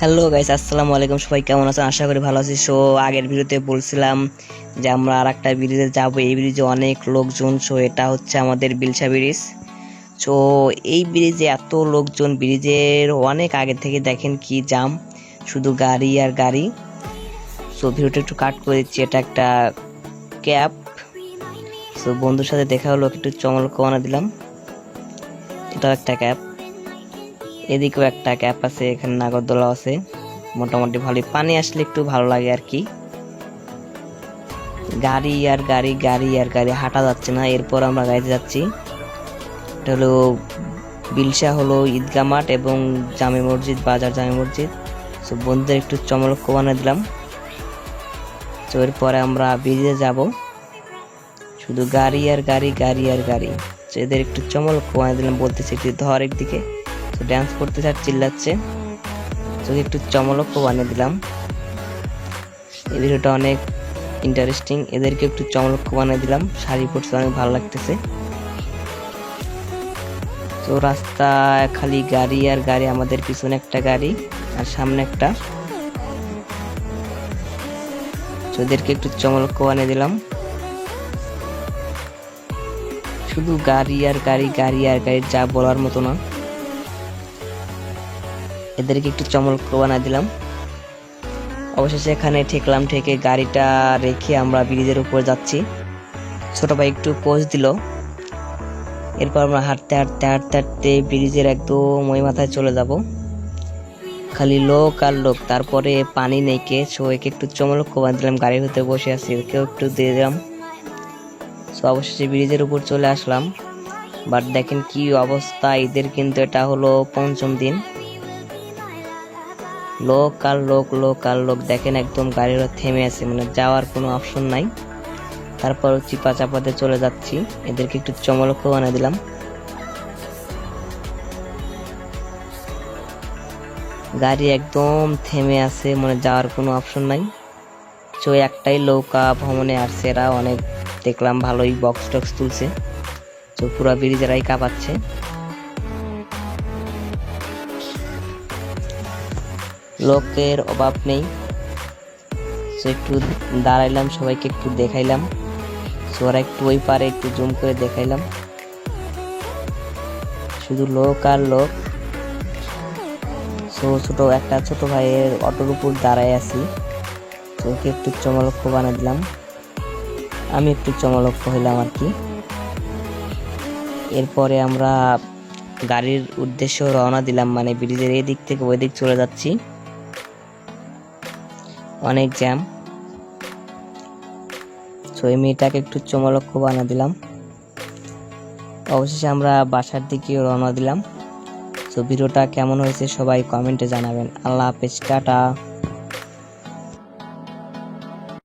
Hello guys আসসালামু আলাইকুম। সবাই কেমন আছেন? আশা করি ভালো আছি। সো আগের ভিডিওতে বলছিলাম যে আমরা আর একটা ব্রিজে যাব। এই ব্রিজে অনেক লোকজন সো এটা হচ্ছে আমাদের বিলসা ব্রিজ। সো এই ব্রিজে এত লোকজন, ব্রিজের অনেক আগে থেকে দেখেন কি জাম। শুধু গাড়ি আর গাড়ি। সো ভিডিওটা একটু কাট করে দিচ্ছি। এটা একটা ক্যাব। সো বন্ধুর সাথে দেখা হলো, একটু চমল দিলাম। এটাও একটা ক্যাব। এদিকেও একটা ক্যাপ আছে, এখানে নাগরদোলা আছে। মোটামুটি ভালোই। পানি আসলে একটু ভালো লাগে আর কি। গাড়ি আর গাড়ি গাড়ি আর গাড়ি, হাঁটা যাচ্ছে না। এরপর আমরা গাড়িতে যাচ্ছি। এটা হলো বিলসা হলো ঈদগাহ মাঠ এবং জামে মসজিদ, বাজার জামে মসজিদ। সো বন্ধুদের একটু চমলক বানিয়ে দিলাম। তো এরপরে আমরা ব্রিজে যাব। শুধু গাড়ি আর গাড়ি গাড়ি আর গাড়ি। তো এদের একটু চমলক বানিয়ে দিলাম বলতেছে একটু ধর একদিকে। তো ড্যান্স করতে আর চিল্লাচ্ছে। তো একটু চমলক বানিয়ে দিলাম। এই ভিডিওটা অনেক ইন্টারেস্টিং এদেরকে একটু চমলক বানিয়ে দিলাম। শাড়ি পরতে অনেক ভালো লাগতেছে। তো রাস্তা খালি গাড়ি আর গাড়ি, আমাদের পিছনে একটা গাড়ি আর সামনে একটা। তো এদেরকে একটু চমলক বানিয়ে দিলাম। শুধু গাড়ি আর গাড়ি গাড়ি আর গাড়ি যা বলার মতো না। এদেরকে একটু চমক বানা দিলাম। অবশেষে এখানে ঠেকলাম, ঠেকে গাড়িটা রেখে আমরা ব্রিজের উপর যাচ্ছি। ছোট ভাই একটু পোজ দিল। এরপর আমরা হাঁটতে হাঁটতে হাঁটতে হাঁটতে ব্রিজের একদম ওই মাথায় চলে যাব। খালি লোক আর লোক, তারপরে পানি নেই কে সো একে একটু চমলক বানা দিলাম, গাড়ির ভিতরে বসে আছি একেও একটু দিয়ে দিলাম। সো অবশেষে ব্রিজের উপর চলে আসলাম। বাট দেখেন কি অবস্থা, ঈদের কিন্তু এটা হলো পঞ্চম দিন। লোক আর লোক লোক আর লোক। দেখেন একদম গাড়িটা থেমে আছে মানে যাওয়ার কোনো অপশন নাই। তারপর চিপা চাপাতে চলে যাচ্ছি। এদেরকে একটু চমলক বানিয়ে দিলাম। গাড়ি একদম থেমে আছে মানে যাওয়ার কোনো অপশন নাই। চো একটাই নৌকা ভ্রমণে আসছে এরা, অনেক দেখলাম ভালোই বক্স টক্স তুলছে। তো পুরো ব্রিজেরাই কাঁপাচ্ছে। লোকের অভাব নেই। সো একটু দাঁড়াইলাম, সবাইকে একটু দেখাইলাম। সো ওরা একটু ওই পারে একটু জুম করে দেখাইলাম। শুধু লোক আর লোক। সো ছোট, একটা ছোট ভাইয়ের অটোর উপর দাঁড়ায় আছি। তো ওকে একটু চমলক্ষ বানিয়ে দিলাম। আমি একটু চমলক্ষ হইলাম আর কি। এরপরে আমরা গাড়ির উদ্দেশ্য রওনা দিলাম মানে ব্রিজের এই দিক থেকে ওই দিক চলে যাচ্ছি। অনেক জ্যাম তো এই মেয়েটাকে একটু চমলক্ষ বানা দিলাম। অবশেষে আমরা বাসার দিকে রওনা দিলাম। তো ভিডিওটা কেমন হয়েছে সবাই কমেন্টে জানাবেন। আল্লাহ হাফেজ, টাটা।